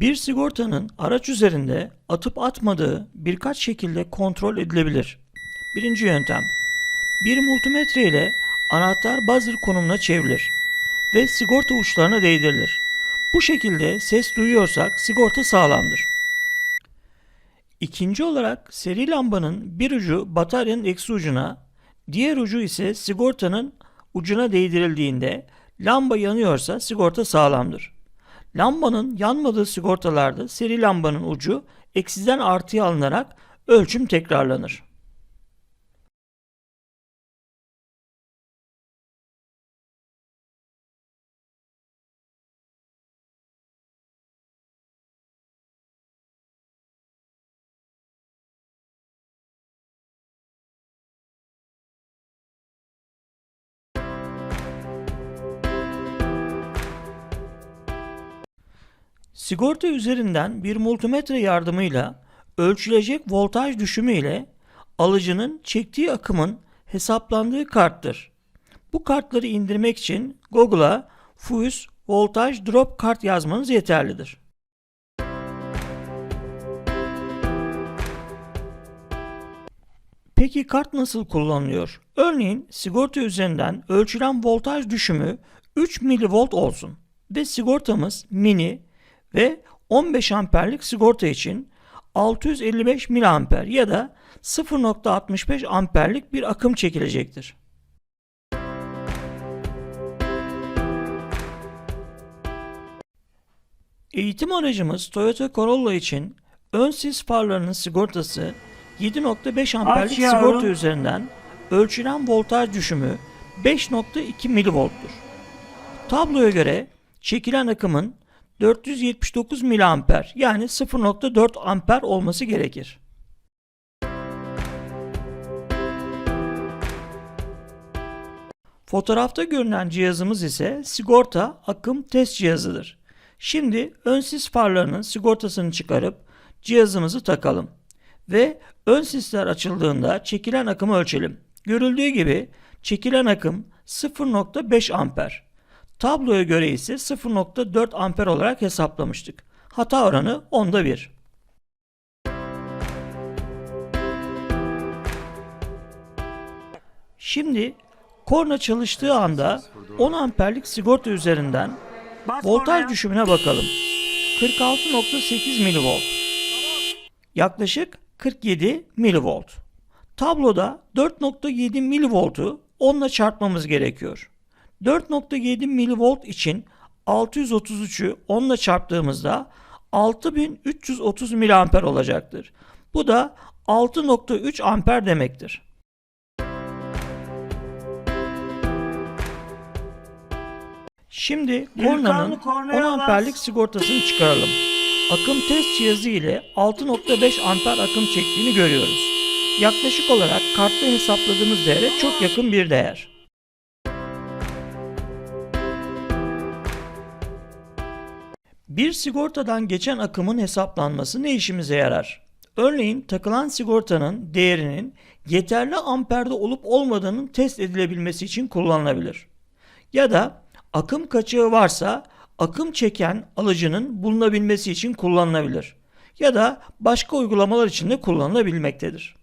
Bir sigortanın araç üzerinde atıp atmadığı birkaç şekilde kontrol edilebilir. Birinci yöntem. Bir multimetre ile anahtar buzzer konumuna çevrilir ve sigorta uçlarına değdirilir. Bu şekilde ses duyuyorsak sigorta sağlamdır. İkinci olarak seri lambanın bir ucu bataryanın eksi ucuna, diğer ucu ise sigortanın ucuna değdirildiğinde lamba yanıyorsa sigorta sağlamdır. Lambanın yanmadığı sigortalarda seri lambanın ucu eksiden artıya alınarak ölçüm tekrarlanır. Sigorta üzerinden bir multimetre yardımıyla ölçülecek voltaj düşümü ile alıcının çektiği akımın hesaplandığı karttır. Bu kartları indirmek için Google'a Fuse Voltage Drop kart yazmanız yeterlidir. Peki kart nasıl kullanılıyor? Örneğin sigorta üzerinden ölçülen voltaj düşümü 3 milivolt olsun ve sigortamız mini ve 15 amperlik sigorta için 655 miliamper ya da 0.65 amperlik bir akım çekilecektir. Eğitim aracımız Toyota Corolla için ön sis farlarının sigortası 7.5 amperlik sigorta üzerinden ölçülen voltaj düşümü 5.2 milivolttur. Tabloya göre çekilen akımın 479 miliamper yani 0.4 amper olması gerekir. Fotoğrafta görünen cihazımız ise sigorta akım test cihazıdır. Şimdi ön sis farlarının sigortasını çıkarıp cihazımızı takalım ve ön sisler açıldığında çekilen akımı ölçelim. Görüldüğü gibi çekilen akım 0.5 amper. Tabloya göre ise 0.4 amper olarak hesaplamıştık. Hata oranı onda 1. Şimdi korna çalıştığı anda 10 amperlik sigorta üzerinden voltaj düşümüne bakalım. 46.8 milivolt. Yaklaşık 47 milivolt. Tabloda 4.7 milivoltu 10 ile çarpmamız gerekiyor. 4.7 milivolt için 633'ü 10 ile çarptığımızda 6330 miliamper olacaktır. Bu da 6.3 amper demektir. Şimdi kornanın Delikanlı 10 kornaya bas. amperlik sigortasını çıkaralım. Akım test cihazı ile 6.5 amper akım çektiğini görüyoruz. Yaklaşık olarak kartta hesapladığımız değere çok yakın bir değer. Bir sigortadan geçen akımın hesaplanması ne işimize yarar? Örneğin takılan sigortanın değerinin yeterli amperde olup olmadığının test edilebilmesi için kullanılabilir. Ya da akım kaçağı varsa akım çeken alıcının bulunabilmesi için kullanılabilir. Ya da başka uygulamalar için de kullanılabilmektedir.